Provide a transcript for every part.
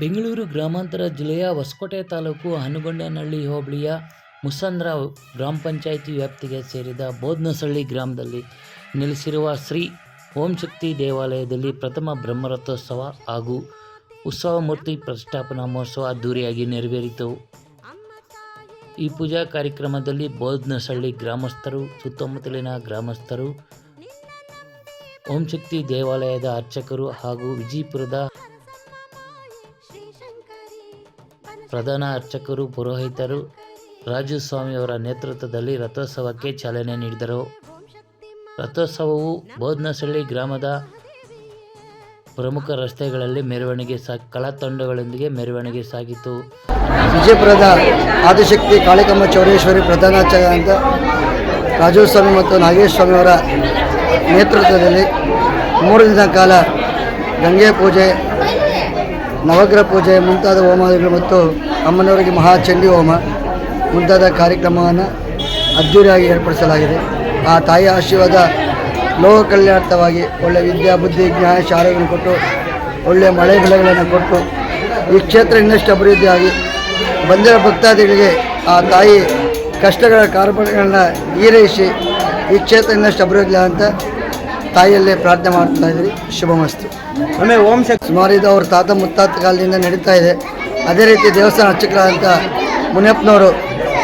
ಬೆಂಗಳೂರು ಗ್ರಾಮಾಂತರ ಜಿಲ್ಲೆಯ ಹೊಸಕೋಟೆ ತಾಲೂಕು ಹನಗೊಂಡನಹಳ್ಳಿ ಹೋಬಳಿಯ ಮುಸಂದ್ರ ಗ್ರಾಮ ಪಂಚಾಯಿತಿ ವ್ಯಾಪ್ತಿಗೆ ಸೇರಿದ ಬೋದ್ನಸಳ್ಳಿ ಗ್ರಾಮದಲ್ಲಿ ನೆಲೆಸಿರುವ ಶ್ರೀ ಓಂಶಕ್ತಿ ದೇವಾಲಯದಲ್ಲಿ ಪ್ರಥಮ ಬ್ರಹ್ಮರಥೋತ್ಸವ ಹಾಗೂ ಉತ್ಸವ ಮೂರ್ತಿ ಪ್ರತಿಷ್ಠಾಪನಾ ಮಹೋತ್ಸವ ಅದ್ದೂರಿಯಾಗಿ ನೆರವೇರಿತು. ಈ ಪೂಜಾ ಕಾರ್ಯಕ್ರಮದಲ್ಲಿ ಬೋದ್ನಸಳ್ಳಿ ಗ್ರಾಮಸ್ಥರು, ಸುತ್ತಮುತ್ತಲಿನ ಗ್ರಾಮಸ್ಥರು ಓಂಶಕ್ತಿ ದೇವಾಲಯದ ಅರ್ಚಕರು ಹಾಗೂ ವಿಜಯಪುರದ ಪ್ರಧಾನ ಅರ್ಚಕರು, ಪುರೋಹಿತರು ರಾಜು ಸ್ವಾಮಿಯವರ ನೇತೃತ್ವದಲ್ಲಿ ರಥೋತ್ಸವಕ್ಕೆ ಚಾಲನೆ ನೀಡಿದರು. ರಥೋತ್ಸವವು ಬೋಧನಸಳ್ಳಿ ಗ್ರಾಮದ ಪ್ರಮುಖ ರಸ್ತೆಗಳಲ್ಲಿ ಮೆರವಣಿಗೆ ಸಾ, ಕಲಾತಂಡಗಳೊಂದಿಗೆ ಮೆರವಣಿಗೆ ಸಾಗಿತು. ವಿಜಯಪುರದ ಆದಿಶಕ್ತಿ ಕಾಳಿಕಮ್ಮ ಚೌಡೇಶ್ವರಿ ಪ್ರಧಾನಾಚಾರ್ಯ ಅಂತ ರಾಜೋಸ್ವಾಮಿ ಮತ್ತು ನಾಗೇಶ್ ಸ್ವಾಮಿಯವರ ನೇತೃತ್ವದಲ್ಲಿ ಮೂರು ದಿನ ಕಾಲ ಗಂಗೆ ಪೂಜೆ ನವಗ್ರಹ ಪೂಜೆ, ಮುಂತಾದ ಹೋಮಾದಿಗಳು ಮತ್ತು ಅಮ್ಮನವರಿಗೆ ಮಹಾಚಂಡಿ ಹೋಮ ಮುಂತಾದ ಕಾರ್ಯಕ್ರಮವನ್ನು ಅದ್ದೂರಿಯಾಗಿ ಏರ್ಪಡಿಸಲಾಗಿದೆ. ಆ ತಾಯಿಯ ಆಶೀರ್ವಾದ ಲೋಕ ಕಲ್ಯಾಣಾರ್ಥವಾಗಿ ಒಳ್ಳೆಯ ವಿದ್ಯಾ, ಬುದ್ಧಿ, ಜ್ಞಾನ, ಶಾಲೆಗಳನ್ನು ಕೊಟ್ಟು ಒಳ್ಳೆಯ ಮಳೆ ಬೆಳೆಗಳನ್ನು ಕೊಟ್ಟು, ಈ ಕ್ಷೇತ್ರ ಇನ್ನಷ್ಟು ಅಭಿವೃದ್ಧಿಯಾಗಿ ಬಂದಿರೋ ಭಕ್ತಾದಿಗಳಿಗೆ ಆ ತಾಯಿ ಕಷ್ಟಗಳ ಕಾರ್ಪಣ್ಯಗಳನ್ನ ಈರೈಸಿ ಈ ಕ್ಷೇತ್ರ ಇನ್ನಷ್ಟು ಅಭಿವೃದ್ಧಿ ಅಂತ ತಾಯಿಯಲ್ಲೇ ಪ್ರಾರ್ಥನೆ ಮಾಡ್ತಾ ಇದ್ದೀರಿ ಶುಭಮಸ್ತು ಆಮೇಲೆ ಓಂ ಶಕ್ತಿ ಸುಮಾರು ಇದು ಅವ್ರ ತಾತ ಮುತ್ತಾತ ಕಾಲದಿಂದ ನಡೀತಾ ಇದೆ. ಅದೇ ರೀತಿ ದೇವಸ್ಥಾನ ಅರ್ಚಕರಾದಂಥ ಮುನಿಯಪ್ಪನವರು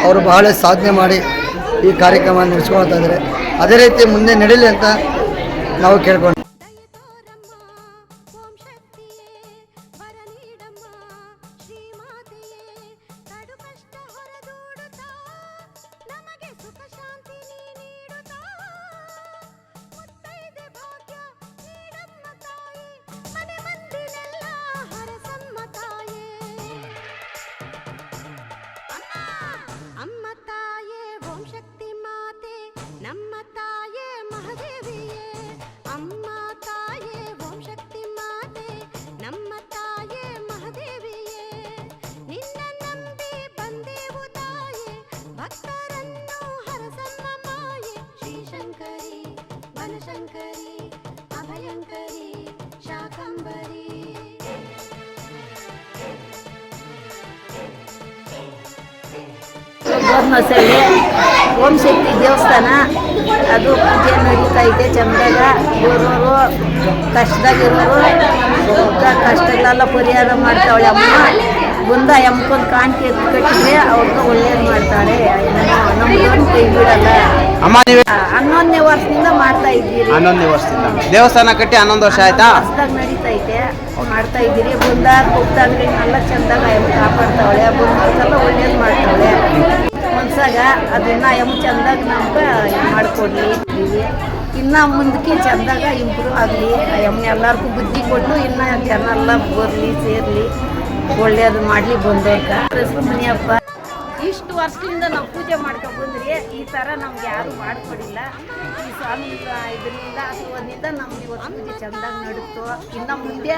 ಅವರು ಬಹಳ ಸಾಧನೆ ಮಾಡಿ ಈ ಕಾರ್ಯಕ್ರಮ ನಡೆಸ್ಕೊಳ್ತಾ ಇದ್ದಾರೆ. ಅದೇ ರೀತಿ ಮುಂದೆ ನಡೀಲಿ ಅಂತ ನಾವು ಕೇಳ್ಕೊಂಡು ನಮ್ಮ ತಾಯೇ ಮಹಾದೇವಿಯೇ ಅಮ್ಮ ತಾಯೇ ಓಂ ಶಕ್ತಿ ಮಾತೆ ನಮ್ಮ ತಾಯೇ ಮಹಾದೇವಿಯೇ ನಿನ್ನ ನಂಬಿ ಬಂದೆವು ತಾಯೇ ಭಕ್ತರನ್ನು ಹರಸಮ್ಮ ಮಾಯೆ ಶ್ರೀಶಂಕರಿ ಬನಶಂಕರಿ ಅಭಯಂಕರಿ ಶಾಕಂಬರಿ ಧರ್ಮಸಳ್ಳಿ ಓಂ ಶಕ್ತಿ ದೇವಸ್ಥಾನ. ಅದು ಪೂಜೆ ನಡೀತಾ ಇದೆ ಚಂದಾಗ ಇರೋರು ಕಷ್ಟದಾಗಿರೋರು ಕಷ್ಟಗಳೆಲ್ಲ ಪರಿಹಾರ ಮಾಡ್ತಾವಳೆ ಅಮ್ಮ. ಬಂದ ಎಮ್ಕೊಂದು ಕಾಣಿಕೆ ಕಟ್ಟಿದ್ರೆ ಅವ್ರಿಗೆ ಒಳ್ಳೇದು ಮಾಡ್ತಾಳೆ. ನಮ್ಗೆ ಕೈ ಬಿಡಲ್ಲ ಅಮ್ಮ ನೀವೇ ಆ, ಹನ್ನೊಂದನೇ ವರ್ಷದಿಂದ ಮಾಡ್ತಾ ಇದ್ದೀರಿ. ಹನ್ನೊಂದನೇ ವರ್ಷದಿಂದ. ದೇವಸ್ಥಾನ ಕಟ್ಟಿ ಹನ್ನೊಂದು ವರ್ಷ ಆಯ್ತಾ? ಹೊಸ್ದಾಗ್ ನಡೀತಾ ಇದೆ. ಮಾಡ್ತಾ ಇದ್ದೀರಿ. ಬುಂದಾರ್ ಹೋಗ್ತಾ ಅಂದ್ರೆ ಎಲ್ಲ ಚಂದಾಗ ಕಾಪಾಡ್ತಾವಳೆ. ಬಂದವ್ರಿಗೆಲ್ಲ ಒಳ್ಳೇದು ಮಾಡ್ತಾವಳೆ. ಮನ್ಸಾಗ ಅದನ್ನ ಎಂ ಚಂದಾಗ ನಮ್ಗೆ ಮಾಡಿಕೊಡ್ಲಿ ಇನ್ನ ಮುಂದಕ್ಕೆ ಚಂದಾಗ ಇಂಪ್ರೂವ್ ಆಗಲಿ. ಎಮ್ಮೆ ಎಲ್ಲರಿಗೂ ಬುದ್ಧಿ ಕೊಟ್ಟು ಇನ್ನ ಜನ ಎಲ್ಲ ಬರಲಿ, ಸೇರ್ಲಿ. ಒಳ್ಳೇದು ಮಾಡ್ಲಿ ಬಂದವ್ರಿಗೆ ಮುನಿಯಪ್ಪ ವರ್ಷದಿಂದ ನಾವು ಪೂಜೆ ಮಾಡ್ಕೊಂಡು ಬಂದ್ರಿ ಈ ಥರ ನಮ್ಗೆ ಯಾರು ಮಾಡ್ಕೊಡಿಲ್ಲ ಈ ಸ್ವಾಮಿ ಇದರಿಂದ ಆಶೀರ್ವಾದದಿಂದ ನಮ್ಗೆ ಇವತ್ತು ಪೂಜೆ ಚೆಂದಾಗಿ ನಡೀತು. ಇನ್ನು ಮುಂದೆ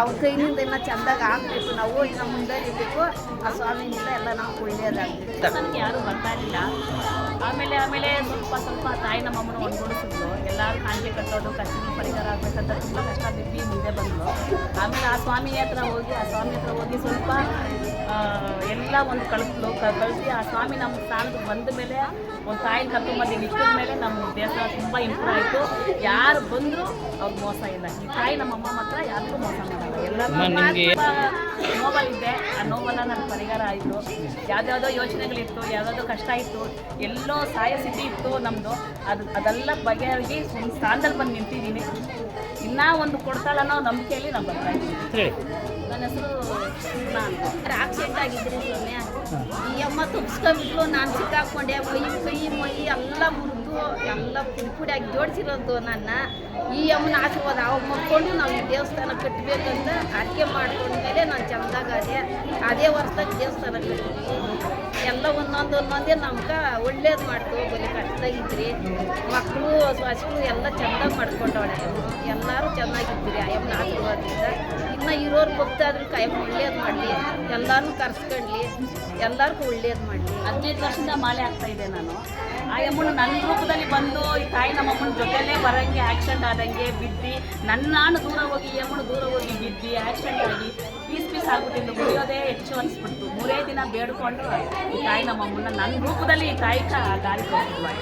ಅವ್ರ ಕೈನಿಂದ ಇನ್ನ ಚೆಂದಾಗಿ ಆಗಬೇಕು. ನಾವು ಇನ್ನು ಮುಂದೆ ಇರಬೇಕು. ಆ ಸ್ವಾಮಿಯಿಂದ ಎಲ್ಲ ನಾವು ಒಳ್ಳೆಯದಾಗಬೇಕು ನನಗೆ ಯಾರು ಬರ್ತಾ ಇರಲಿಲ್ಲ. ಆಮೇಲೆ ಆಮೇಲೆ ಸ್ವಲ್ಪ ಸ್ವಲ್ಪ ತಾಯಿ ನಮ್ಮಮ್ಮನ ಒಂದ್ಗೊಳಿಸಿದ್ರು ಎಲ್ಲರೂ ಕಾಣಿಕೆ ಕಟ್ಟೋದು ಕಷ್ಟ ಪರಿಹಾರ ಆಗ್ಬೇಕಂತ ತುಂಬ ಕಷ್ಟ ಬಿದ್ದು ಮುಂದೆ ಬಂದರು ಆಮೇಲೆ ಆ ಸ್ವಾಮಿ ಹತ್ರ ಹೋಗಿ ಆ ಸ್ವಾಮಿ ಹತ್ರ ಹೋಗಿ ಸ್ವಲ್ಪ ಎಲ್ಲ ಒಂದು ಕಳಿಸ್ಲು ಕಳಿಸಿ ಆ ಸ್ವಾಮಿ ನಮ್ಮ ಸ್ಥಾನಕ್ಕೆ ಬಂದ ಮೇಲೆ ಒಂದು ತಾಯಿನ ಕರ್ಕೊಂಬಂದು ಇಟ್ಟಿದ ಮೇಲೆ ನಮ್ಮ ದೇಹ ತುಂಬ ಇಂಪ್ರೂವ್ ಆಯಿತು. ಯಾರು ಬಂದರೂ ಅವ್ರಿಗೆ ಮೋಸ ಇಲ್ಲ. ಈ ತಾಯಿ ನಮ್ಮಮ್ಮ ಮಾತ್ರ ಯಾರಿಗೂ ಮೋಸ ಮಾಡಲ್ಲ. ಎಲ್ಲ ನೋವಲ್ಲಿ ಇದೆ ಆ ನೋವೆಲ್ಲ ನನ್ನ ಪರಿಹಾರ ಆಯಿತು. ಯಾವುದ್ಯಾವುದೋ ಯೋಚನೆಗಳಿತ್ತು ಯಾವುದಾದ್ರು ಕಷ್ಟ ಇತ್ತು ಎಲ್ಲೋ ಸಾಯ ಸ್ಥಿತಿ ಇತ್ತು ನಮ್ಮದು ಅದು ಅದೆಲ್ಲ ಬಗೆಹರಿಸಿ ಒಂದು ಸ್ಥಾನದಲ್ಲಿ ಬಂದು ನಿಂತಿದ್ದೀನಿ. ಇನ್ನೂ ಒಂದು ಕೊಡ್ತಾಳ ಅನ್ನೋ ನಂಬಿಕೆಯಲ್ಲಿ ನಾನು ಬರ್ತಾ ಇದ್ದೀನಿ. ನನ್ನ ಹೆಸರು ನಾನು ಆಕ್ಸಿಡೆಂಟ್ ಆಗಿದ್ರಿ ಈ ಅಮ್ಮ ತುಪ್ಸ್ಕೊಂಡಿದ್ಲು ನಾನು ಸಿಕ್ಕಾಕೊಂಡೆ. ಮೈ ಕೈ ಮೈ ಎಲ್ಲ ಮುರಿದು ಎಲ್ಲ ಪುಡಿ ಪುಡಿಯಾಗಿ ಜೋಡಿಸಿರೋದು ನನ್ನ. ಈ ಅಮ್ಮನ ಆಶೀರ್ವಾದ ಅವಾಗ ಮಕ್ಕೊಂಡು ನಾವು ಈ ದೇವಸ್ಥಾನ ಕಟ್ಟಬೇಕಂತ ಆಯ್ಕೆ ಮಾಡ್ಕೊಂಡ್ಮೇಲೆ ನಾನು ಚಂದಾಗ ಅದೇ ಅದೇ ವರ್ಷದಾಗ ದೇವಸ್ಥಾನ ಕಟ್ಟಿದ್ವಿ ಎಲ್ಲ ಒಂದೊಂದು ಒಂದೊಂದೇ ನಮ್ಗೆ ಒಳ್ಳೇದು ಮಾಡ್ತು ಬರೀ ಕಷ್ಟದಾಗಿದ್ರಿ ಮಕ್ಕಳು ಹಸುಗಳು ಎಲ್ಲ ಚೆಂದಾಗಿ ಮಾಡ್ಕೊಂಡವಳೆ. ಎಲ್ಲರೂ ಚೆನ್ನಾಗಿದ್ರಿ ಆ ಅಮ್ಮನ ಆಶೀರ್ವಾದದಿಂದ. ಇನ್ನು ಇರೋರು ಗೊತ್ತಾದ್ರೂ ಕಾಯಂ ಒಳ್ಳೇದು ಮಾಡಲಿ. ಎಲ್ಲರೂ ಕರ್ಸ್ಕೊಂಡ್ಲಿ. ಎಲ್ಲರಿಗೂ ಒಳ್ಳೇದು ಮಾಡಲಿ. ಹದಿನೈದು ವರ್ಷದಿಂದ ಮಾಲೆ ಆಗ್ತಾ ಇದೆ ನಾನು. ಆ ಅಮ್ಮನ ನನ್ನ ರೂಪದಲ್ಲಿ ಬಂದು ಈ ತಾಯಿ ನಮ್ಮ ಅಮ್ಮನ ಜೊತೆಲೇ ಬರೋಂಗೆ ಆಕ್ಸಿಡೆಂಟ್ ಆದಂಗೆ ಬಿದ್ದು ನನ್ನ ನಾನು ದೂರ ಹೋಗಿ, ಈ ದೂರ ಹೋಗಿ ಬಿದ್ದು ಆಕ್ಸಿಡೆಂಟ್ ಆಗಿ ಪೀಸ್ ಪೀಸ್ ಆಗ್ಬಿಟ್ಟಿದ್ದು ಮುರಿಯೋದೇ ಹೆಚ್ಚು ಅನಿಸ್ಬಿಡ್ತು. ಮೂರೇ ದಿನ ಬೇಡ್ಕೊಂಡು ಈ ತಾಯಿ ನಮ್ಮಮ್ಮನ ನನ್ನ ರೂಪದಲ್ಲಿ ಈ ತಾಯಿ ಗಾಳಿ ಕೊಟ್ಟಿದ್ಲು